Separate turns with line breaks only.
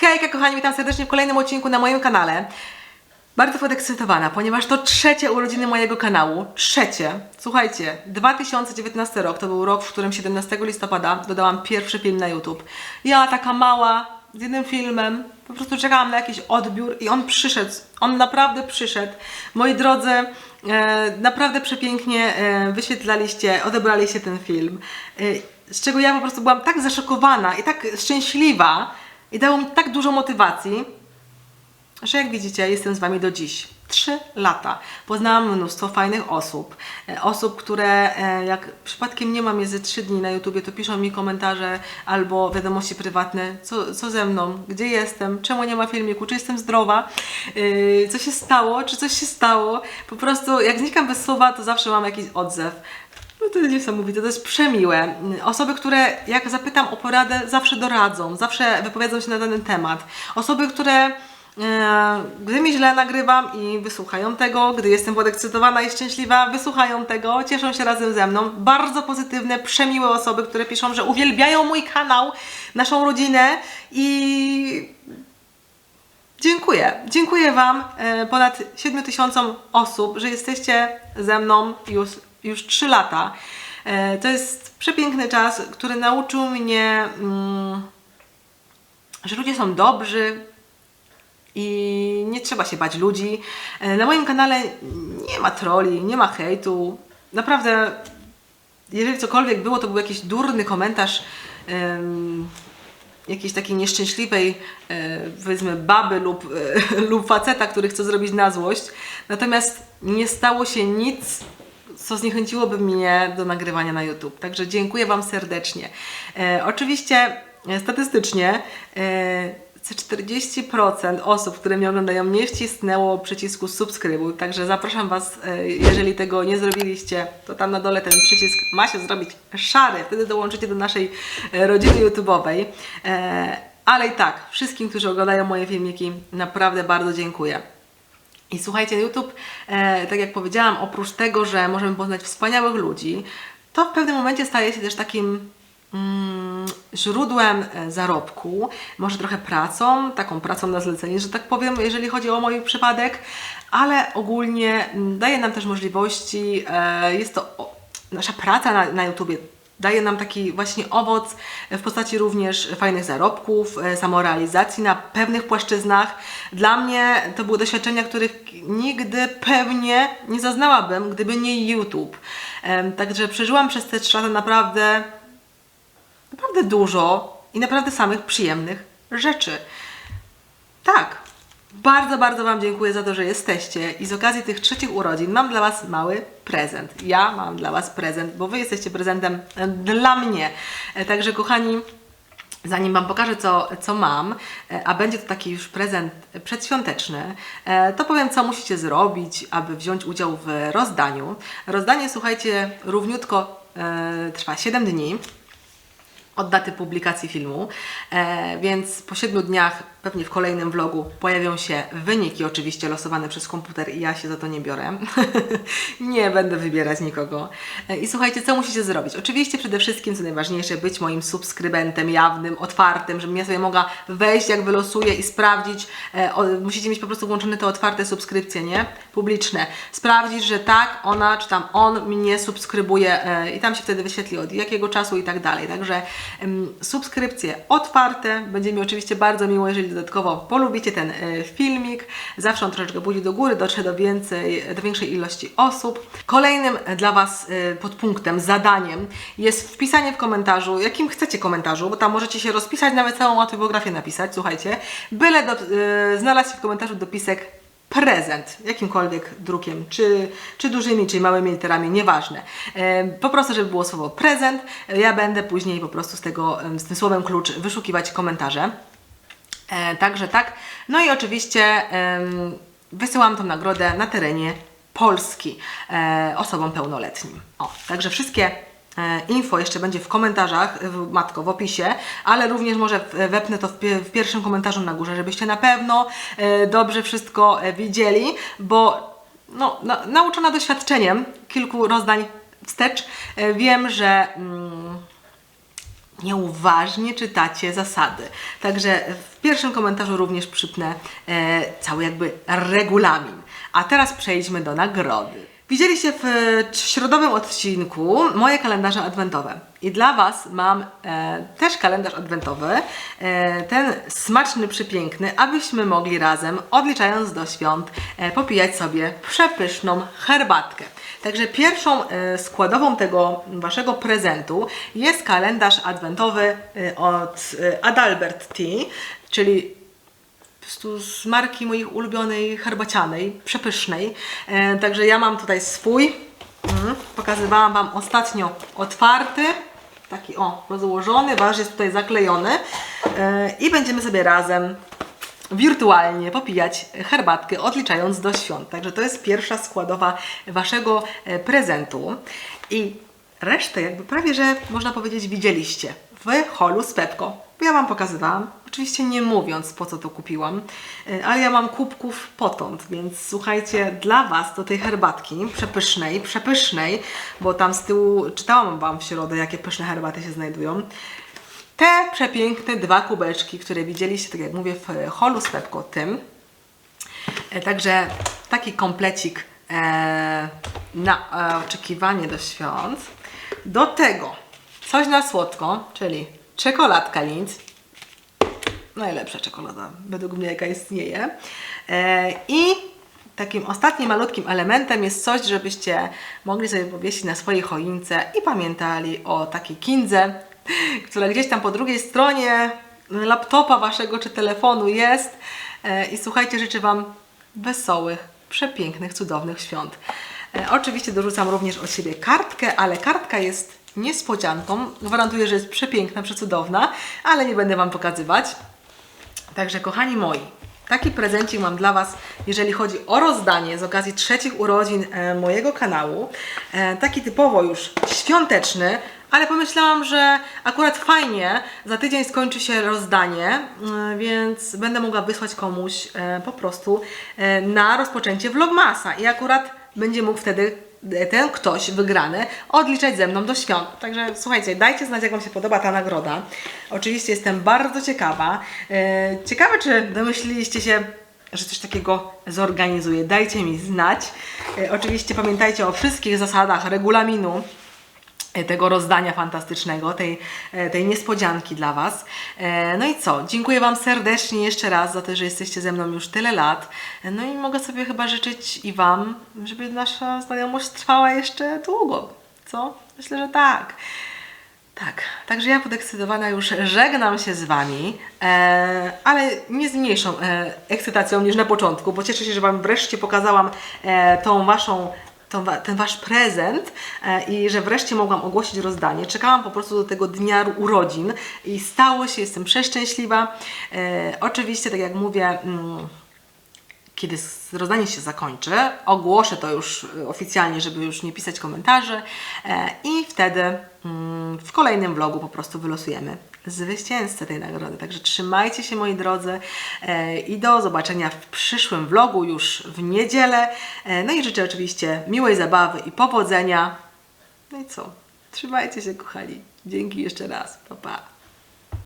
Hejka kochani, witam serdecznie w kolejnym odcinku na moim kanale. Bardzo podekscytowana, ponieważ to trzecie urodziny mojego kanału. Trzecie. Słuchajcie, 2019 rok to był rok, w którym 17 listopada dodałam pierwszy film na YouTube. Ja taka mała, z jednym filmem, po prostu czekałam na jakiś odbiór i on przyszedł. On naprawdę przyszedł. Moi drodzy, e, naprawdę przepięknie e, wyświetlaliście, odebraliście ten film. E, z czego ja po prostu byłam tak zaszokowana i tak szczęśliwa i dało mi tak dużo motywacji, że jak widzicie, jestem z Wami do dziś. Trzy lata. Poznałam mnóstwo fajnych osób. E, Osób, które e, jak przypadkiem nie mam je trzy dni na YouTubie, to piszą mi komentarze albo wiadomości prywatne, co, co ze mną, gdzie jestem, czemu nie ma filmiku, czy jestem zdrowa, yy, co się stało, czy coś się stało. Po prostu jak znikam bez słowa, to zawsze mam jakiś odzew. No to jest niesamowite, to jest przemiłe. Osoby, które jak zapytam o poradę, zawsze doradzą, zawsze wypowiedzą się na dany temat. Osoby, które E, Gdy mi źle nagrywam i wysłuchają tego, gdy jestem podekscytowana i szczęśliwa, wysłuchają tego, cieszą się razem ze mną. Bardzo pozytywne, przemiłe osoby, które piszą, że uwielbiają mój kanał, naszą rodzinę i dziękuję. Dziękuję Wam, e, ponad 7 tysiącom osób, że jesteście ze mną już, już 3 lata. E, To jest przepiękny czas, który nauczył mnie, mm, że ludzie są dobrzy, i nie trzeba się bać ludzi. E, Na moim kanale nie ma troli, nie ma hejtu. Naprawdę, jeżeli cokolwiek było, to był jakiś durny komentarz jakiejś takiej nieszczęśliwej, e, powiedzmy, baby lub, lub faceta, który chce zrobić na złość. Natomiast nie stało się nic, co zniechęciłoby mnie do nagrywania na YouTube. Także dziękuję Wam serdecznie. E, oczywiście e, statystycznie e, ze 40% osób, które mnie oglądają, nie wcisnęło przycisku subskrybuj. Także zapraszam Was, e, jeżeli tego nie zrobiliście, to tam na dole ten przycisk ma się zrobić szary. Wtedy dołączycie do naszej e, rodziny YouTube'owej. Ale i tak, wszystkim, którzy oglądają moje filmiki, naprawdę bardzo dziękuję. I słuchajcie, YouTube, e, tak jak powiedziałam, oprócz tego, że możemy poznać wspaniałych ludzi, to w pewnym momencie staje się też takim mm, źródłem e, zarobku, może trochę pracą, taką pracą na zlecenie, że tak powiem, jeżeli chodzi o mój przypadek, ale ogólnie mm, daje nam też możliwości, e, jest to o, nasza praca na, na YouTubie daje nam taki właśnie owoc w postaci również fajnych zarobków, e, samorealizacji na pewnych płaszczyznach. Dla mnie to były doświadczenia, których nigdy pewnie nie zaznałabym, gdyby nie YouTube. Także przeżyłam przez te trzy lata naprawdę, naprawdę dużo i naprawdę samych przyjemnych rzeczy. Tak. Bardzo, bardzo Wam dziękuję za to, że jesteście i z okazji tych trzecich urodzin mam dla Was mały prezent. Ja mam dla Was prezent, bo Wy jesteście prezentem e, dla mnie. E, Także kochani, Zanim Wam pokażę, co, co mam, e, a będzie to taki już prezent przedświąteczny, to powiem, co musicie zrobić, aby wziąć udział w rozdaniu. Rozdanie, słuchajcie, równiutko e, trwa 7 dni od daty publikacji filmu, e, więc po 7 dniach, pewnie w kolejnym vlogu, pojawią się wyniki, oczywiście losowane przez komputer i ja się za to nie biorę. nie będę wybierać nikogo. E, I słuchajcie, co musicie zrobić? Oczywiście przede wszystkim, co najważniejsze, być moim subskrybentem jawnym, otwartym, żebym ja sobie mogła wejść, jak wylosuję i sprawdzić. E, o, musicie mieć po prostu włączone te otwarte subskrypcje, nie? Publiczne. Sprawdzić, że tak, ona czy tam on mnie subskrybuje e, i tam się wtedy wyświetli od jakiego czasu i tak dalej. Także subskrypcje otwarte. Będzie mi oczywiście bardzo miło, jeżeli dodatkowo polubicie ten e, filmik. Zawsze on troszeczkę budzi do góry, dotrze do, więcej, do większej ilości osób. Kolejnym e, dla Was e, podpunktem, zadaniem jest wpisanie w komentarzu, jakim chcecie komentarzu, bo tam możecie się rozpisać, nawet całą autobiografię napisać, słuchajcie. Byle do, znalazł się w komentarzu dopisek prezent, jakimkolwiek drukiem, czy, czy dużymi, czy małymi literami, nieważne. E, Po prostu, żeby było słowo prezent, e, ja będę później po prostu z, tego, z tym słowem klucz wyszukiwać komentarze. E, Także tak. No i oczywiście wysyłam tą nagrodę na terenie Polski osobom pełnoletnim. O, także wszystkie info jeszcze będzie w komentarzach, w, matko, w opisie, ale również może wepnę to w, w pierwszym komentarzu na górze, żebyście na pewno e, dobrze wszystko e, widzieli, bo no, na, nauczona doświadczeniem kilku rozdań wstecz, e, wiem, że mm, nieuważnie czytacie zasady. Także w pierwszym komentarzu również przypnę e, cały jakby regulamin. A teraz przejdźmy do nagrody. Widzieliście w e, środowym odcinku moje kalendarze adwentowe. I dla Was mam e, też kalendarz adwentowy, e, ten smaczny, przepiękny, abyśmy mogli razem, odliczając do świąt, e, popijać sobie przepyszną herbatkę. Także pierwszą e, składową tego Waszego prezentu jest kalendarz adwentowy e, od e, Adalbert Tea, czyli prostu z marki moich ulubionej herbacianej, przepysznej. E, także ja mam tutaj swój. Mm, pokazywałam Wam ostatnio otwarty. Taki o, rozłożony, wasz jest tutaj zaklejony. E, I będziemy sobie razem wirtualnie popijać herbatkę, odliczając do świąt. Także to jest pierwsza składowa Waszego e, prezentu. I resztę jakby prawie, że można powiedzieć widzieliście w holu z Pepko. Ja Wam pokazywałam, oczywiście nie mówiąc po co to kupiłam, e, ale ja mam kubków potąd, więc słuchajcie, dla Was do tej herbatki przepysznej, przepysznej, bo tam z tyłu czytałam Wam w środę, jakie pyszne herbaty się znajdują. Te przepiękne dwa kubeczki, które widzieliście, tak jak mówię, w holu z tym. E, Także taki komplecik e, na e, oczekiwanie do świąt. Do tego coś na słodko, czyli czekoladka Lindt. Najlepsza czekolada, według mnie, jaka istnieje. E, I takim ostatnim malutkim elementem jest coś, żebyście mogli sobie powiesić na swojej choince i pamiętali o takiej kindze, która gdzieś tam po drugiej stronie laptopa waszego czy telefonu jest. E, I słuchajcie, życzę Wam wesołych, przepięknych, cudownych świąt. E, Oczywiście dorzucam również od siebie kartkę, ale kartka jest niespodzianką. Gwarantuję, że jest przepiękna, przecudowna, ale nie będę Wam pokazywać. Także kochani moi, taki prezencik mam dla Was, jeżeli chodzi o rozdanie z okazji trzecich urodzin e, mojego kanału. E, taki typowo już świąteczny, ale pomyślałam, że akurat fajnie, za tydzień skończy się rozdanie, e, więc będę mogła wysłać komuś po prostu na rozpoczęcie vlogmasa i akurat będzie mógł wtedy ten ktoś wygrany odliczać ze mną do świąt. Także słuchajcie, dajcie znać, jak Wam się podoba ta nagroda. Oczywiście jestem bardzo ciekawa. E, Ciekawe, czy domyśliliście się, że coś takiego zorganizuję. Dajcie mi znać. E, Oczywiście pamiętajcie o wszystkich zasadach regulaminu tego rozdania fantastycznego, tej, e, tej niespodzianki dla Was. E, No i co? Dziękuję Wam serdecznie jeszcze raz za to, że jesteście ze mną już tyle lat. E, No i mogę sobie chyba życzyć i Wam, żeby nasza znajomość trwała jeszcze długo. Co? Myślę, że tak. Tak, także ja podekscytowana już żegnam się z Wami, e, ale nie z mniejszą e, ekscytacją niż na początku, bo cieszę się, że Wam wreszcie pokazałam e, tą Waszą wa- ten Wasz prezent e, i że wreszcie mogłam ogłosić rozdanie. Czekałam po prostu do tego dnia urodzin i stało się, jestem przeszczęśliwa. E, oczywiście, tak jak mówię, mm, kiedy rozdanie się zakończy, ogłoszę to już y, oficjalnie, żeby już nie pisać komentarzy e, i wtedy mm, w kolejnym vlogu po prostu wylosujemy zwycięzcę tej nagrody. Także trzymajcie się moi drodzy e, i do zobaczenia w przyszłym vlogu już w niedzielę. E, No i życzę oczywiście miłej zabawy i powodzenia. No i co? Trzymajcie się kochani. Dzięki jeszcze raz. Pa, pa.